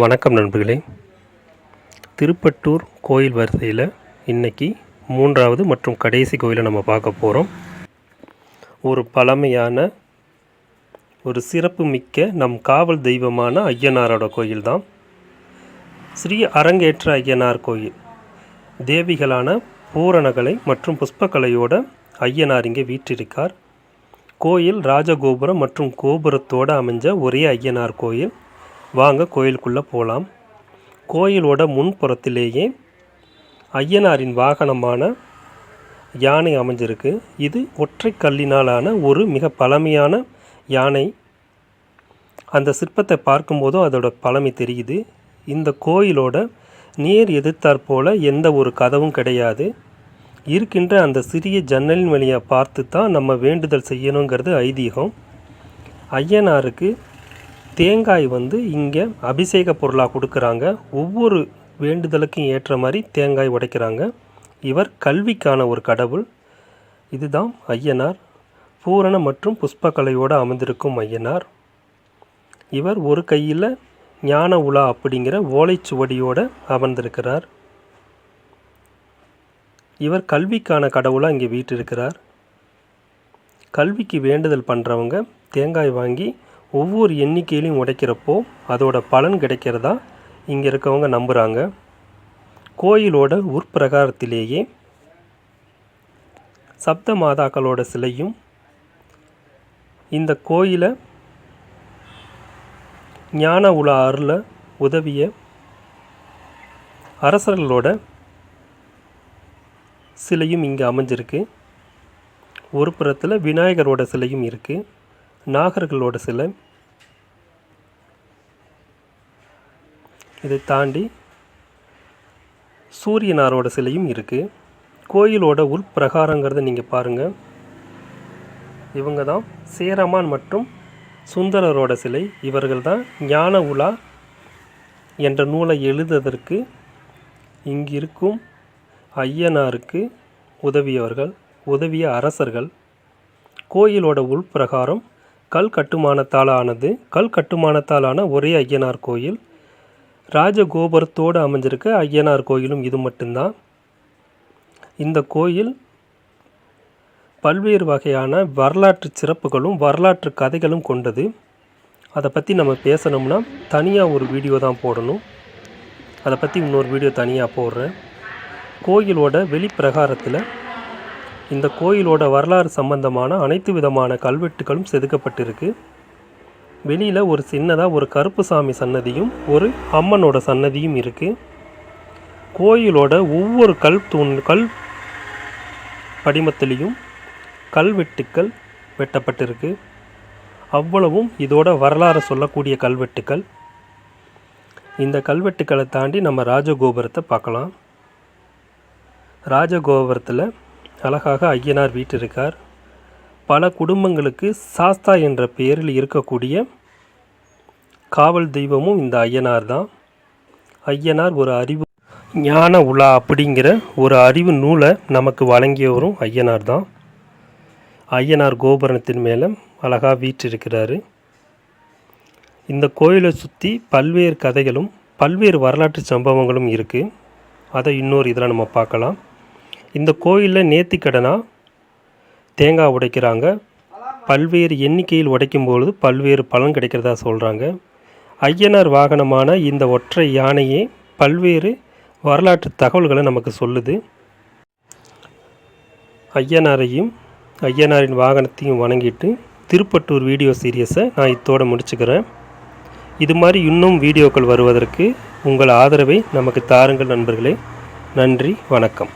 வணக்கம் நண்பர்களே. திருப்பட்டூர் கோயில் வரிசையில் இன்றைக்கி மூன்றாவது மற்றும் கடைசி கோயிலை நம்ம பார்க்க போகிறோம் ஒரு பழமையான ஒரு சிறப்பு மிக்க நம் காவல் தெய்வமான ஐயனாரோட கோயில் தான். ஸ்ரீ அரங்கேற்ற ஐயனார் கோயில். தேவிகளான பூரணகலை மற்றும் புஷ்பகலையோட ஐயனார் இங்கே வீற்றிருக்கார். கோயில் ராஜகோபுரம் மற்றும் கோபுரத்தோடு அமைஞ்ச ஒரே ஐயனார் கோயில். வாங்க கோயிலுக்குள்ளே போகலாம் கோயிலோட முன்புறத்திலேயே ஐயனாரின் வாகனமான யானை அமைஞ்சிருக்கு. இது ஒற்றை கல்லினாலான ஒரு மிக பழமையான யானை. அந்த சிற்பத்தை பார்க்கும்போதும் அதோட பழமை தெரியுது. இந்த கோயிலோட நேர் எதிர்த்தாற்போல் எந்த ஒரு கதவும் கிடையாது. இருக்கின்ற அந்த சிறிய ஜன்னலின் வழியாக பார்த்து தான் நம்ம வேண்டுதல் செய்யணுங்கிறது ஐதீகம். ஐயனாருக்கு தேங்காய் வந்து இங்கே அபிஷேக பொருளாக கொடுக்குறாங்க. ஒவ்வொரு வேண்டுதலுக்கும் ஏற்ற மாதிரி தேங்காய் உடைக்கிறாங்க. இவர் கல்விக்கான ஒரு கடவுள். இதுதான் ஐயனார். பூரண மற்றும் புஷ்பக்கலையோடு அமர்ந்திருக்கும் ஐயனார். இவர் ஒரு கையில் ஞான உலா அப்படிங்கிற ஓலைச்சுவடியோடு அமர்ந்திருக்கிறார். இவர் கல்விக்கான கடவுளாக இங்கே வீட்டிருக்கிறார் கல்விக்கு வேண்டுதல் பண்ணுறவங்க தேங்காய் வாங்கி ஒவ்வொரு எண்ணிக்கையிலையும் உடைக்கிறப்போ அதோட பலன் கிடைக்கிறதா இங்கே இருக்கவங்க நம்புகிறாங்க கோயிலோட உட்பிரகாரத்திலேயே சப்த மாதாக்களோட சிலையும் இந்த கோயிலை ஞான உலா அருள உதவிய அரசர்களோட சிலையும் இங்கே அமைஞ்சிருக்கு. ஒரு புறத்தில் விநாயகரோட சிலையும் இருக்குது நாகர்களோட சிலை. இதை தாண்டி சூரியனாரோட சிலையும் இருக்குது கோயிலோட உள்பிரகாரங்கிறத நீங்கள் பாருங்கள் இவங்க தான் சேரமான் மற்றும் சுந்தரரோட சிலை. இவர்கள் தான் ஞான உலா என்ற நூலை எழுதுவதற்கு இங்கிருக்கும் ஐயனாருக்கு உதவியவர்கள் உதவிய அரசர்கள். கோயிலோட உள்பிரகாரம் கல் கட்டுமானத்தால் ஆனது கல் கட்டுமானத்தால் ஆன ஒரே ஐயனார் கோயில். ராஜகோபுரத்தோடு அமைஞ்சிருக்க ஐயனார் கோயிலும் இது மட்டும்தான். இந்த கோயில் பல்வேறு வகையான வரலாற்று சிறப்புகளும் வரலாற்று கதைகளும் கொண்டது. அதை பற்றி நம்ம பேசணும்னா தனியாக ஒரு வீடியோ தான் போடணும். அதை பற்றி இன்னொரு வீடியோ தனியாக போடுறேன். கோயிலோட வெளிப்பிரகாரத்தில் இந்த கோயிலோட வரலாறு சம்பந்தமான அனைத்து விதமான கல்வெட்டுகளும் செதுக்கப்பட்டிருக்கு. வெளியில் ஒரு சின்னதாக ஒரு கருப்பு சாமி சன்னதியும் ஒரு அம்மனோட சன்னதியும் இருக்குது கோயிலோட ஒவ்வொரு கல் தூண் கல் படிமத்திலையும் கல்வெட்டுக்கள் வெட்டப்பட்டிருக்கு. அவ்வளவும் இதோட வரலாறு சொல்லக்கூடிய கல்வெட்டுக்கள். இந்த கல்வெட்டுக்களை தாண்டி நம்ம ராஜகோபுரத்தை பார்க்கலாம். ராஜகோபுரத்தில் அழகாக ஐயனார் வீட்டிருக்கார் பல குடும்பங்களுக்கு சாஸ்தா என்ற பெயரில் இருக்கக்கூடிய காவல் தெய்வமும் இந்த ஐயனார் தான். ஐயனார் ஒரு அறிவு ஞான உலா அப்படிங்கிற ஒரு அறிவு நூலை நமக்கு வழங்கியவரும் ஐயனார் தான். ஐயனார் கோபுரத்தின் மேலே அழகாக வீற்றிருக்கிறாரு. இந்த கோயிலை சுற்றி பல்வேறு கதைகளும் பல்வேறு வரலாற்று சம்பவங்களும் இருக்குது அதை இன்னொரு இதில் நம்ம பார்க்கலாம். இந்த கோயிலில் நேர்த்திக்கடனாக தேங்காய் உடைக்கிறாங்க. பல்வேறு எண்ணிக்கையில் உடைக்கும்பொழுது பல்வேறு பலன் கிடைக்கிறதா சொல்கிறாங்க ஐயனார் வாகனமான இந்த ஒற்றை யானையே பல்வேறு வரலாற்று தகவல்களை நமக்கு சொல்லுது. ஐயனாரையும் ஐயனாரின் வாகனத்தையும் வணங்கிட்டு திருப்பட்டூர் வீடியோ சீரியஸை நான் இத்தோடு முடிச்சுக்கிறேன். இது மாதிரி இன்னும் வீடியோக்கள் வருவதற்கு உங்கள் ஆதரவை நமக்கு தாருங்கள் நண்பர்களே. நன்றி வணக்கம்.